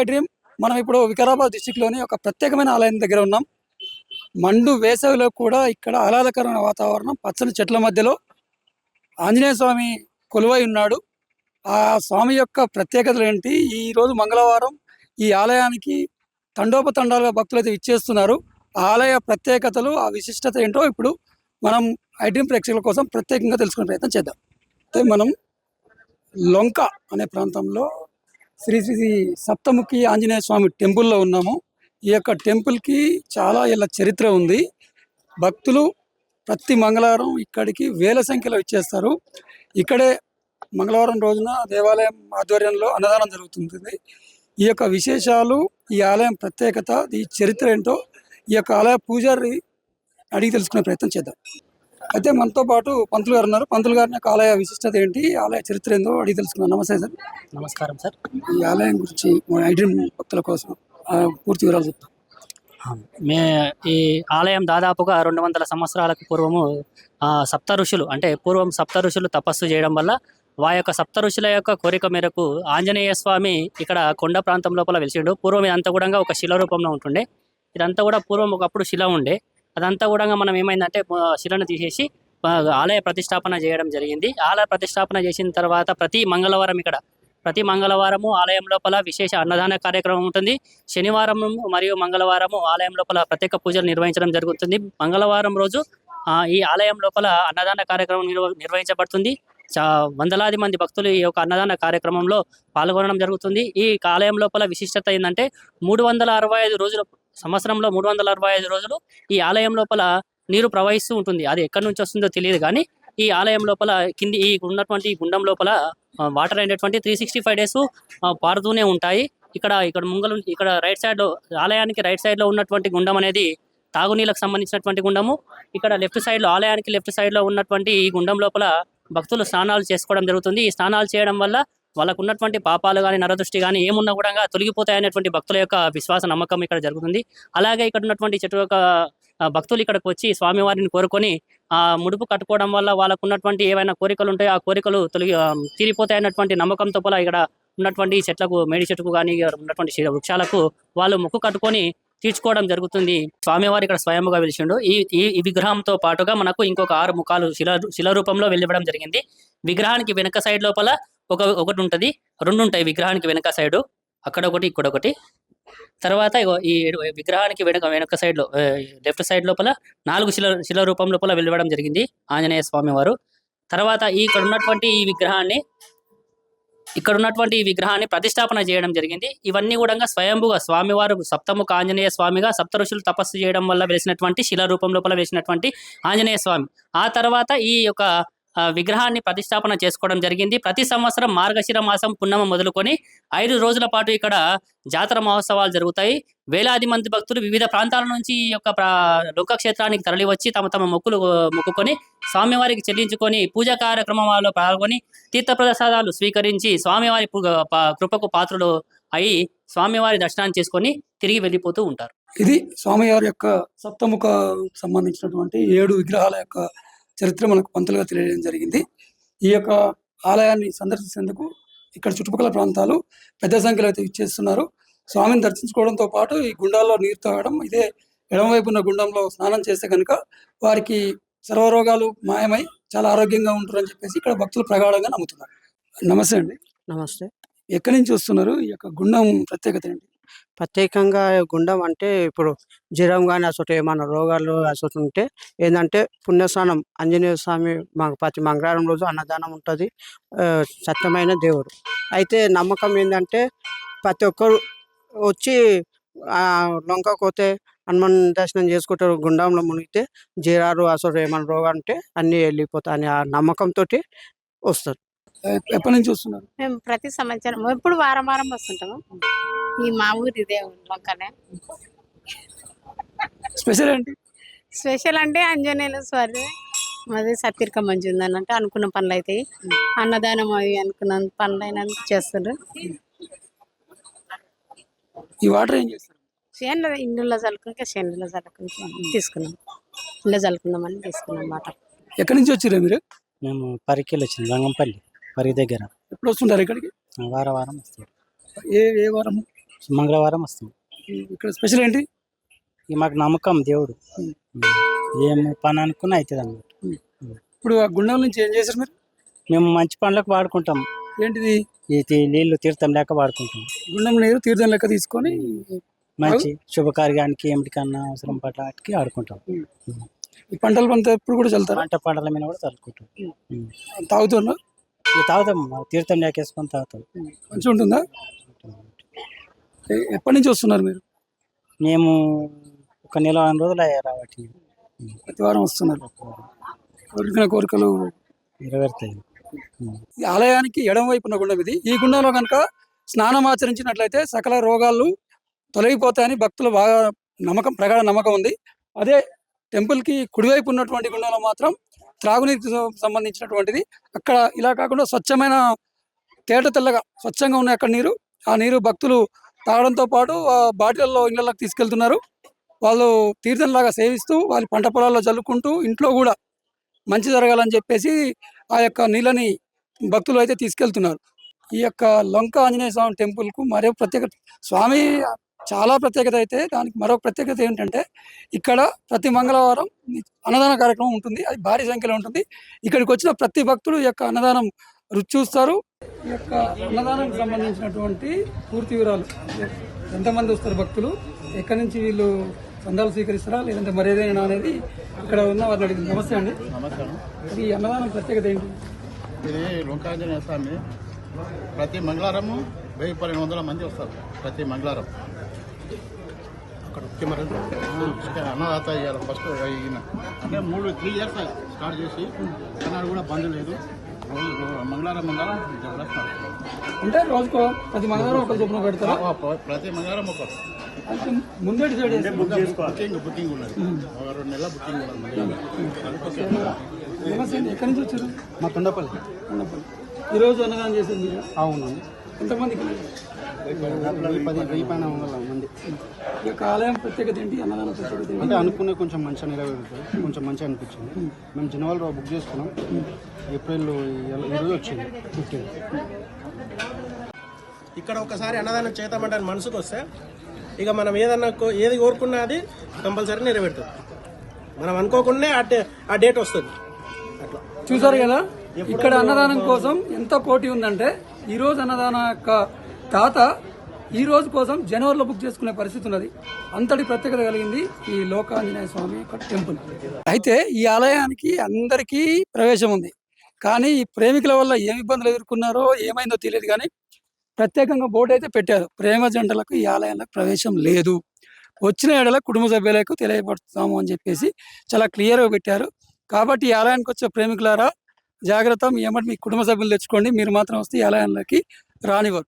I dream మనం ఇప్పుడు వికారాబాద్ డిస్టిక్లోని ఒక ప్రత్యేకమైన ఆలయం దగ్గర ఉన్నాం. మండు వేసవిలో కూడా ఇక్కడ ఆహ్లాదకరమైన వాతావరణం పచ్చని చెట్ల మధ్యలో ఆంజనేయ స్వామి కొలువై ఉన్నాడు. ఆ స్వామి యొక్క ప్రత్యేకతలు ఏంటి? ఈరోజు మంగళవారం ఈ ఆలయానికి తండోపతండాలుగా భక్తులు అయితే ఇచ్చేస్తున్నారు ఆ ఆలయ ప్రత్యేకతలు ఆ విశిష్టత ఏంటో ఇప్పుడు మనం ఐ డ్రీమ్ ప్రేక్షకుల కోసం ప్రత్యేకంగా తెలుసుకునే ప్రయత్నం చేద్దాం. అయితే మనం లొంక అనే ప్రాంతంలో శ్రీ శ్రీ సప్తముఖి ఆంజనేయ స్వామి టెంపుల్లో ఉన్నాము. ఈ యొక్క టెంపుల్కి చాలా ఇలా చరిత్ర ఉంది. భక్తులు ప్రతి మంగళవారం ఇక్కడికి వేల సంఖ్యలో ఇచ్చేస్తారు ఇక్కడే మంగళవారం రోజున దేవాలయం ఆధ్వర్యంలో అన్నదానం జరుగుతుంది ఈ యొక్క విశేషాలు ఈ ఆలయం ప్రత్యేకత ఈ చరిత్ర ఏంటో ఈ యొక్క ఆలయ పూజారి అడిగి తెలుసుకునే ప్రయత్నం చేద్దాం. అయితే మనతో పాటు పంతులు గారు ఉన్నారు. పంతులు గారిని యొక్క ఆలయ విశిష్టత ఏంటి? ఆలయ చరిత్ర ఏందో అడిగి తెలుసుకున్నాం నమస్తే సార్. నమస్కారం సార్. ఈ ఆలయం గురించి మా ఐడ్రీమ్ భక్తుల కోసం పూర్తి వివరాలు చెప్తాం. మే ఈ ఆలయం దాదాపుగా రెండు వందల సంవత్సరాలకు పూర్వము సప్త ఋషులు అంటే పూర్వం సప్త ఋషులు తపస్సు చేయడం వల్ల వా యొక్క సప్త ఋషుల యొక్క కోరిక మేరకు ఆంజనేయ స్వామి ఇక్కడ కొండ ప్రాంతం లోపల వెలిసిండు. పూర్వం ఇదంతా కూడా ఒక శిల రూపంలో ఉంటుండే. ఇదంతా కూడా పూర్వం ఒకప్పుడు శిల ఉండే. అదంతా కూడా మనం ఏమైందంటే శిలను తీసేసి ఆలయ ప్రతిష్టాపన చేయడం జరిగింది. ఆలయ ప్రతిష్టాపన చేసిన తర్వాత ప్రతి మంగళవారం ఇక్కడ ప్రతి మంగళవారము ఆలయం లోపల విశేష అన్నదాన కార్యక్రమం ఉంటుంది. శనివారం మరియు మంగళవారము ఆలయం లోపల ప్రత్యేక పూజలు నిర్వహించడం జరుగుతుంది. మంగళవారం రోజు ఈ ఆలయం లోపల అన్నదాన కార్యక్రమం నిర్వహించబడుతుంది. చా వందలాది మంది భక్తులు ఈ యొక్క అన్నదాన కార్యక్రమంలో పాల్గొనడం జరుగుతుంది. ఈ ఆలయం లోపల విశిష్టత ఏంటంటే మూడు వందల అరవై ఐదు రోజుల సంవత్సరంలో మూడు వందల అరవై ఐదు రోజులు ఈ ఆలయం లోపల నీరు ప్రవహిస్తూ ఉంటుంది. అది ఎక్కడి నుంచి వస్తుందో తెలియదు కానీ ఈ ఆలయం లోపల కింది ఈ ఉన్నటువంటి ఈ గుండం లోపల వాటర్ అనేటువంటి త్రీ సిక్స్టీ ఫైవ్ డేస్ పారుతూనే ఉంటాయి. ఇక్కడ ఇక్కడ ముంగలు ఇక్కడ రైట్ సైడ్లో ఆలయానికి రైట్ సైడ్లో ఉన్నటువంటి గుండం అనేది తాగునీళ్ళకు సంబంధించినటువంటి గుండము. ఇక్కడ లెఫ్ట్ సైడ్లో ఆలయానికి లెఫ్ట్ సైడ్లో ఉన్నటువంటి ఈ గుండం లోపల భక్తులు స్నానాలు చేసుకోవడం జరుగుతుంది. ఈ స్నానాలు చేయడం వల్ల వాళ్ళకు ఉన్నటువంటి పాపాలు కానీ నరదృష్టి కానీ ఏమున్నా కూడా తొలగిపోతాయి అనేటువంటి భక్తుల యొక్క విశ్వాస నమ్మకం ఇక్కడ జరుగుతుంది. అలాగే ఇక్కడ ఉన్నటువంటి చెట్టు యొక్క భక్తులు ఇక్కడికి వచ్చి స్వామివారిని కోరుకొని ఆ ముడుపు కట్టుకోవడం వల్ల వాళ్ళకు ఉన్నటువంటి ఏవైనా కోరికలు ఉంటాయో ఆ కోరికలు తొలగి తీరిపోతాయన్నటువంటి తీరిపోతాయి నమ్మకంతో పోలా ఇక్కడ ఉన్నటువంటి చెట్లకు మేడి చెట్టుకు కానీ ఉన్నటువంటి వృక్షాలకు వాళ్ళు ముక్కు కట్టుకొని తీర్చుకోవడం జరుగుతుంది. స్వామివారు ఇక్కడ స్వయంగా వెలిచిండు ఈ ఈ ఈ విగ్రహంతో పాటుగా మనకు ఇంకొక ఆరు ముఖాలు శిల శిల రూపంలో వెళ్ళివ్వడం జరిగింది. విగ్రహానికి వెనక సైడ్ లోపల ఒక ఒకటి ఉంటుంది రెండు ఉంటాయి విగ్రహానికి వెనక సైడు అక్కడ ఒకటి ఇక్కడ ఒకటి. తర్వాత ఈ విగ్రహానికి వెనక వెనక సైడ్లో లెఫ్ట్ సైడ్ లోపల నాలుగు శిల శిల రూపం లోపల వెలువడం జరిగింది ఆంజనేయ స్వామి వారు. తర్వాత ఈ ఇక్కడ ఉన్నటువంటి ఈ విగ్రహాన్ని ఇక్కడ ఉన్నటువంటి ఈ విగ్రహాన్ని ప్రతిష్టాపన చేయడం జరిగింది. ఇవన్నీ కూడా స్వయంభుగా స్వామివారు సప్తముఖ ఆంజనేయ స్వామిగా సప్త ఋషులు తపస్సు చేయడం వల్ల వెలిసినటువంటి శిల రూపం లోపల వేసినటువంటి ఆంజనేయ స్వామి. ఆ తర్వాత ఈ యొక్క విగ్రహాన్ని ప్రతిష్టాపన చేసుకోవడం జరిగింది. ప్రతి సంవత్సరం మార్గశిర మాసం పున్నమ మొదలుకొని ఐదు రోజుల పాటు ఇక్కడ జాతర మహోత్సవాలు జరుగుతాయి. వేలాది మంది భక్తులు వివిధ ప్రాంతాల నుంచి ఈ యొక్క లోకక్షేత్రానికి తరలివచ్చి తరలి వచ్చి తమ తమ మొక్కులు మొక్కుకొని స్వామివారికి చెల్లించుకొని పూజా కార్యక్రమాల్లో పాల్గొని తీర్థప్రసాదాలు స్వీకరించి స్వామివారి కృపకు పాత్రులు అయి స్వామివారి దర్శనాన్ని చేసుకొని తిరిగి వెళ్ళిపోతూ ఉంటారు. ఇది స్వామివారి యొక్క సప్తముఖ సంబంధించినటువంటి ఏడు విగ్రహాల యొక్క చరిత్ర మనకు పంతులుగా తెలియజేయడం జరిగింది. ఈ యొక్క ఆలయాన్ని సందర్శించేందుకు ఇక్కడ చుట్టుపక్కల ప్రాంతాలు పెద్ద సంఖ్యలో అయితే ఇచ్చేస్తున్నారు స్వామిని దర్శించుకోవడంతో పాటు ఈ గుండాల్లో నీరు తాగడం ఇదే ఎడమవైపు ఉన్న గుండంలో స్నానం చేస్తే కనుక వారికి సర్వరోగాలు మాయమై చాలా ఆరోగ్యంగా ఉంటారని చెప్పేసి ఇక్కడ భక్తులు ప్రగాఢంగా నమ్ముతున్నారు. నమస్తే అండి. నమస్తే. ఎక్కడి నుంచి వస్తున్నారు? ఈ యొక్క గుండం ప్రత్యేకత ఏంటి? ప్రత్యేకంగా గుండం అంటే ఇప్పుడు జ్వరం కానీ అసలు ఏమైనా రోగాలు అసలు ఉంటే ఏంటంటే పుణ్యస్నానం ఆంజనేయ స్వామి మాకు ప్రతి మంగళవారం రోజు అన్నదానం ఉంటుంది. సత్యమైన దేవుడు. అయితే నమ్మకం ఏంటంటే ప్రతి ఒక్కరు వచ్చి లొంకపోతే హనుమాన్ దర్శనం చేసుకుంటారు గుండంలో మునిగితే జీరాలు అసలు ఏమైనా రోగాలు ఉంటే అన్నీ వెళ్ళిపోతాయి అని ఆ నమ్మకంతో వస్తారు ఎప్పటి నుంచి వస్తున్నారు? మేము ప్రతి సంవత్సరం ఎప్పుడు వారం వారం వస్తుంటాము. ఈ మా ఊరు ఇదే లంకనే స్పెషల్ ఏంటి? స్పెషల్ అంటే అంజనేయుల స్వామి మాది సత్తిరిక మంచి ఉందని అంటే అనుకున్న పనులు అవుతాయి అన్నదానం అవి అనుకున్న పనులు అయినందుకు చేస్తారు. ఈ వాటర్ ఏం చేస్తారు? చేనులో ఇండ్లలో చల్లుకుంటే చేనులో చల్లుకుంటే తీసుకున్నాం. ఇంట్లో చల్లుకుందామని తీసుకున్నాం మాట ఎక్కడి నుంచి వచ్చారు మీరు? మేము పరికెళ్ళి వచ్చింది రంగంపల్లి. పరి దగ్గర. ఎప్పుడు వస్తుంటారు ఇక్కడికి? వారం వారం వస్తాం. ఏ ఏ వారం? మంగళవారం వస్తాం. ఇక్కడ స్పెషల్ ఏంటి? ఇక మాకు నమ్మకం దేవుడు. ఏం పని అనుకున్నా అవుతుంది అన్నమాట ఇప్పుడు ఆ గుండం నుంచి ఏం చేశారు మీరు? మేము మంచి పనులకు వాడుకుంటాం. ఏంటిది? తీ- నీళ్ళు తీర్థం లేక వాడుకుంటాం. గుండం నీరు తీర్థం లెక్క తీసుకొని మంచి శుభకార్యానికి ఏమిటికన్నా అవసరం పడటానికి ఆడుకుంటాం. ఈ పంటలు పంట ఎప్పుడు కూడా చల్లుతారు? పంట పంటల మీద కూడా చల్లుకుంటాం. తాగుతున్నారు? ఇక తాగుతాం తీర్థం లేకేసుకొని తాగుతాం. మంచిగా ఉంటుందా ఎ- ఎప్పటి నుంచి వస్తున్నారు మీరు? మేము ఒక నెల వారం రోజులు అయ్యాయి రాబట్టి ప్రతి వారం వస్తున్నారు. కోరికన కోరికలు నెరవేరుతాయి. ఈ ఆలయానికి ఎడమ వైపున గుండం ఇది. ఈ గుండంలో కనుక స్నానం ఆచరించినట్లయితే సకల రోగాలు తొలగిపోతాయని భక్తులు బాగా నమ్మకం ప్రగాఢ నమ్మకం ఉంది. అదే టెంపుల్కి కుడివైపు ఉన్నటువంటి గుండంలో మాత్రం త్రాగునీటికి సంబంధించినటువంటిది. అక్కడ ఇలా కాకుండా స్వచ్ఛమైన తేట తెల్లగా స్వచ్ఛంగా ఉన్న అక్కడ నీరు. ఆ నీరు భక్తులు తాగడంతో పాటు ఆ బాటిల్లో ఇళ్ళకి తీసుకెళ్తున్నారు. వాళ్ళు తీర్థంలాగా సేవిస్తూ వాళ్ళ పంట పొలాల్లో చల్లుకుంటూ ఇంట్లో కూడా మంచి జరగాలని చెప్పేసి ఆ యొక్క నీళ్ళని భక్తులు అయితే తీసుకెళ్తున్నారు. ఈ యొక్క లొంక ఆంజనేయ స్వామి టెంపుల్కు మరో ప్రత్యేక స్వామి చాలా ప్రత్యేకత అయితే దానికి మరొక ప్రత్యేకత ఏంటంటే ఇక్కడ ప్రతి మంగళవారం అన్నదాన కార్యక్రమం ఉంటుంది. అది భారీ సంఖ్యలో ఉంటుంది. ఇక్కడికి వచ్చిన ప్రతి భక్తులు ఈ యొక్క అన్నదానం రుచి చూస్తారు. ఈ యొక్క అన్నదానానికి సంబంధించినటువంటి పూర్తి వివరాలు ఎంతమంది వస్తారు భక్తులు? ఎక్కడి నుంచి వీళ్ళు చందాలు స్వీకరిస్తారా? లేదంటే మరేదైనా అనేది ఇక్కడ ఉన్న వారిని అడిగింది. నమస్తే అండి. ఈ అన్నదానం ప్రత్యేకత ఏంటి? ఇది లొంకాంజనేయ స్వామి. ప్రతి మంగళవారము వెయ్యి పన్నెండు వందల మంది వస్తారు. ప్రతి మంగళవారం. అక్కడ కెమెరా అన్నదాత ఇవ్వాలి ఫస్ట్ ఈయన. అంటే మూడు త్రీ ఇయర్స్ స్టార్ట్ చేసి అన్నాడు కూడా బంద్ లేదు. రోజు మంగళవారం మంగళవారం. అంటే రోజుకో ప్రతి మంగళవారం ఒక చొప్పున పెడతారా? ప్రతి మంగళవారం ఒక. అంటే ముందే డిసైడ్ చేస్తారు. బుకింగ్ బుకింగ్ ఉన్నది ఒక రెండు నెలల బుకింగ్ ఉన్నది. ఎక్కడి నుంచి వచ్చారు? మా తొండపల్లి. కొండపల్లి. ఈ రోజు అన్నదానం చేశారు మీరు? అవును. ఎంతమందికి? ఈ యొక్క ఆలయం ప్రత్యేకత ఏంటి అన్నదానం ప్రత్యేకత ఏంటి అంటే అనుకునే కొంచెం మంచిగా నెరవేరుతుంది. కొంచెం మంచిగా అనిపించింది. మేము జనవరిలో బుక్ చేసుకున్నాం. ఏప్రిల్ ఈ- ఈ రోజు వచ్చింది. ఫిఫ్టీన్ ఇక్కడ ఒకసారి అన్నదానం చేద్దామంటే మనసుకు వస్తే ఇక మనం ఏదన్నా ఏది కోరుకున్నా అది కంపల్సరీ నెరవేరుతుంది. మనం అనుకోకుండా ఆ డే ఆ డేట్ వస్తుంది. అట్లా. చూసారు కదా? ఇక్కడ అన్నదానం కోసం ఎంత పోటీ ఉందంటే ఈ రోజు అన్నదాన యొక్క తాత ఈ రోజు కోసం జనవరిలో బుక్ చేసుకునే పరిస్థితి ఉన్నది. అంతటి ప్రత్యేకత కలిగింది ఈ లోకాంజనేయ స్వామి యొక్క టెంపుల్. అయితే ఈ ఆలయానికి అందరికీ ప్రవేశం ఉంది. కానీ ఈ ప్రేమికుల వల్ల ఏమి ఇబ్బందులు ఎదుర్కొన్నారో ఏమైందో తెలియదు కానీ ప్రత్యేకంగా బోర్డు అయితే పెట్టారు. ప్రేమ జంటలకు ఈ ఆలయంలో ప్రవేశం లేదు. వచ్చిన ఏడల కుటుంబ సభ్యులకు తెలియపడుతాము అని చెప్పేసి చాలా క్లియర్గా పెట్టారు. కాబట్టి ఈ ఆలయానికి వచ్చే ప్రేమికులారా జాగ్రత్త మీ ఏమంటే మీ కుటుంబ సభ్యులు తెచ్చుకోండి. మీరు మాత్రం వస్తే ఈ ఆలయంలోకి రానివ్వరు.